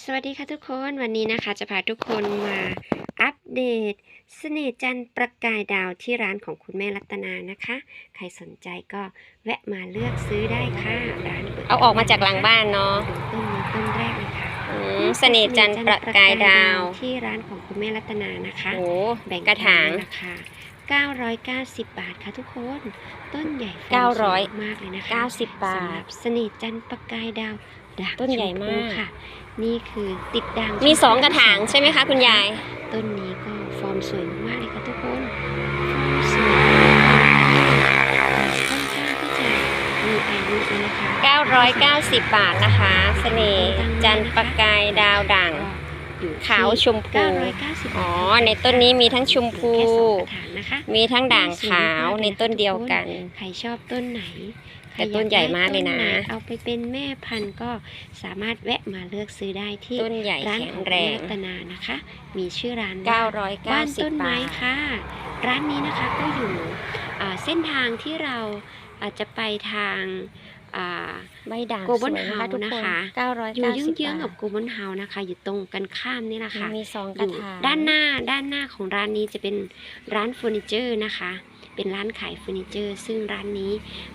สวัสดีค่ะทุกคนวันนี้นะคะจะพาทุกคนมาอัปเดตเสน่ห์จันทร์ประกายดาวที่ร้านของคุณแม่รัตนานะคะ ใครสนใจก็แวะมาเลือกซื้อได้ค่ะร้านปิดเอาออกมาจากหลังบ้านเนาะต้นนี้ต้นแรกเลยค่ะอืมเสน่ห์จันทร์ประกายดาวที่ร้านของคุณแม่รัตนานะคะโอ้แบ่งกระถางราคา990 บาทค่ะทุกคน ต้นใหญ่ฟอร์มเก้าร้อยสวยมากเลยนะคะ90 บาสำหรัทบเสน่ห์จันทร์ประกายดาว ด่างต้นใหญ่ชพูมากค่ะ นี่คือติดด่างมีชพูสองกระถางใช่ไหมคะคุณยาย ต้นนี้ก็ฟอร์มสวยมากๆเลยค่ะทุกคนฟอร์มสวยค่อนข้างที่จะมีอายุเลยนะคะ 990 บาทนะคะ เสน่ห์จันทร์ประกายดาวด่าง อยู่ขาวชมพู 990อ๋อ ในต้นนี้มีทั้งชมพูแค่สองกระถางนะคะมีทั้งด่างขาวในต้นเดียวกัน ใครชอบต้นไหนแต่ต้นใหญ่มากเลยนะใครอากได้ต้ไหเอาไปเป็นแม่พันธุ์ก็สามารถแวะมาเลือกซื้อได้ที่ต้นใหญ่ร้านแข็ขงองแรแม่งรัตนานะคะ มีชื่อร้านว่าบ้านต้น990ไม้บาทค่ะ ร้านนี้นะคะก็อยู่อ่าเส้นทางที่เราอาจจะไปทาง อ่าใบด่างโกลบอลสวยเฮาส์ทุกนะคะ990อยู่เยื้องๆบากับทโกลบอลเฮาส์นะคะ อยู่ตรงกันข้ามนี่แหละค่ะมีสองอกระยู่ถางด้านหน้าด้านหน้าของร้านนี้จะเป็นร้านเฟอร์นิเจอร์นะคะ เป็นร้านขายเฟอร์นิเจอร์ ซึ่งร้านนี้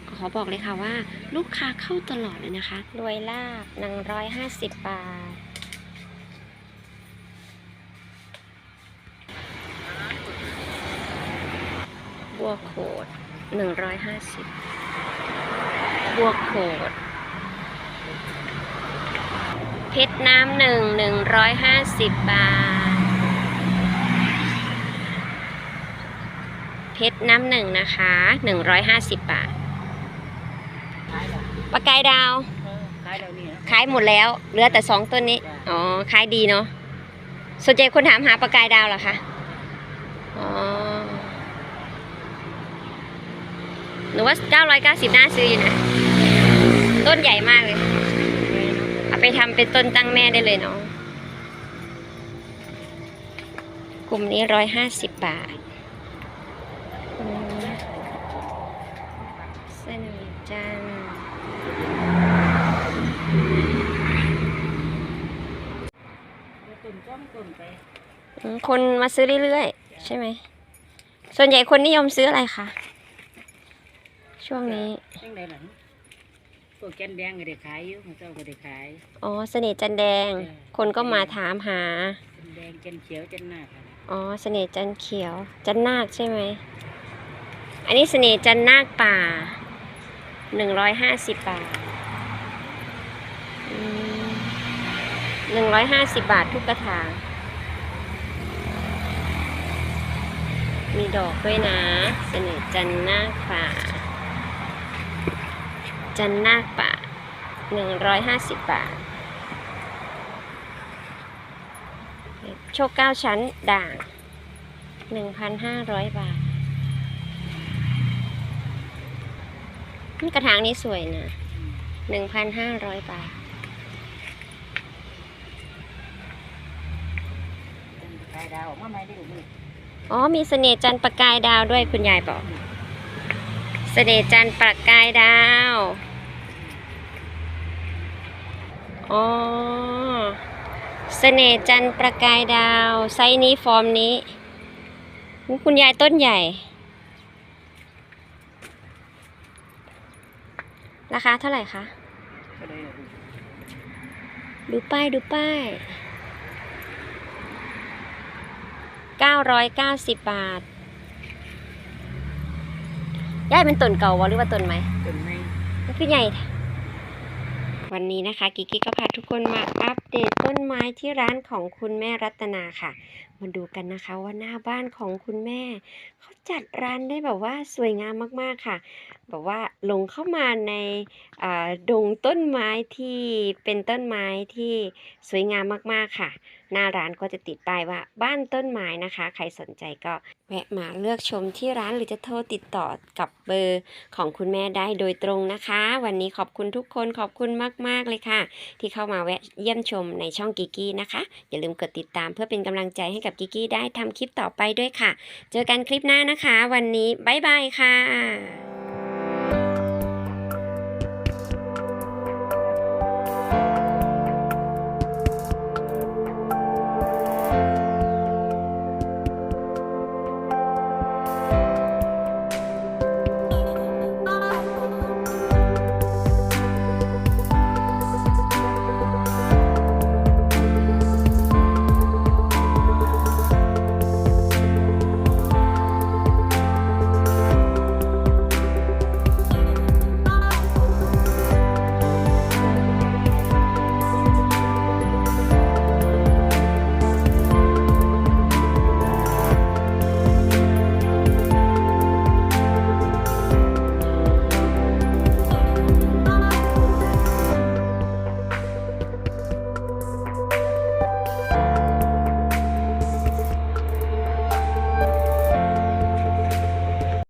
ขอบอกเลยค่ะว่า ลูกค้าเข้าตลอดเลยนะคะ รวยลาบ150บาทบัวโขดหนึ่งร้อยห้าสิบ บัวโขดเพชรน้ำหนึ่งหนึ่งร้อยห้าสิบบาท เพชรน้ำหนึ่งนะคะหนึ่งร้อยห้าสิบบาทปลากายดาว ขายเดี๋ยวนี้นะขายหมดแล้ว เหลือแต่สองต้นนี้ อ๋อ ขายดีเนาะสนใจคนถามหาปลากายดาวเหรอคะ อ๋อ หนูว่า990น่าซื้ออยู่นะ ต้นใหญ่มากเลย เอาไปทำเป็นต้นตั้งแม่ได้เลยเนาะกลุ่มนี้150บาทอืมเส้นหมี่จันทร์ต้นจ้อมต้นคนมาซื้อเรื่อยๆ ใช่ไหม ส่วนใหญ่คนนิยมซื้ออะไรคะ ช่วงนี้ พวกแกนแดงก็ได้ขายอยู่ของเจ้าก็ได้ขายอ๋อเสน่ห์จันแดง คนก็มาถามหา แกนแดงแกนเขียวแกนหน้าค่ะอ๋อเสน่ห์จันเขียว จันนาคใช่ไหม อันนี้เสน่ห์จันนาคป่าหนึ่งร้อยห้าสิบบาทหนึ่งร้อยห้าสิบบาททุกกระถาง มีดอกด้วยนะ เสน่ห์จันนาคป่า จันนาคป่าหนึ่งร้อยห้าสิบบาท โชคเก้าชั้นด่างหนึ่งพันห้าร้อยบาทกระถางนี้สวยนะหนึ่งพันห้าร้อยบาทขายดาวออกมาใหม่ได้ลูกมืออ๋อ มีเสน่ห์จันประกายดาวด้วยคุณยายบอก เสน่ห์จันประกายดาว อ๋อเสน่ห์จันทร์ประกายดาว ไซส์นี้ฟอร์มนี้อุ๊ยคุณยายต้นใหญ่ ราคาเท่าไหร่คะก็ได้ลูกดูป้ายดูป้ายเก้าร้อยเก้าสิบบาทย่ายเป็นต้นเก่าวะหรือว่าต้นไหมต้นไม้มันคือใหญ่ วันนี้นะคะกิกกี้ก็พาทุกคนมาอัปเดตต้นไม้ที่ร้านของคุณแม่รัตนาค่ะ มาดูกันนะคะว่าหน้าบ้านของคุณแม่เขาจัดร้านได้แบบว่าสวยงามมากๆค่ะแบบว่าลงเข้ามาในอ่าดงต้นไม้ที่เป็นต้นไม้ที่สวยงามมากๆค่ะ หน้าร้านก็จะติดป้ายว่าบ้านต้นไม้นะคะ ใครสนใจก็ แวะมาเลือกชมที่ร้านหรือจะโทรติดต่อกับเบอร์ของคุณแม่ได้โดยตรงนะคะ วันนี้ขอบคุณทุกคนขอบคุณมาก ๆ เลยค่ะ ที่เข้ามาแวะเยี่ยมชมในช่องกิกกี้นะคะ อย่าลืมกดติดตามเพื่อเป็นกำลังใจให้กับกิกี้ได้ทำคลิปต่อไปด้วยค่ะ เจอกันคลิปหน้านะคะ วันนี้บ๊ายบายค่ะ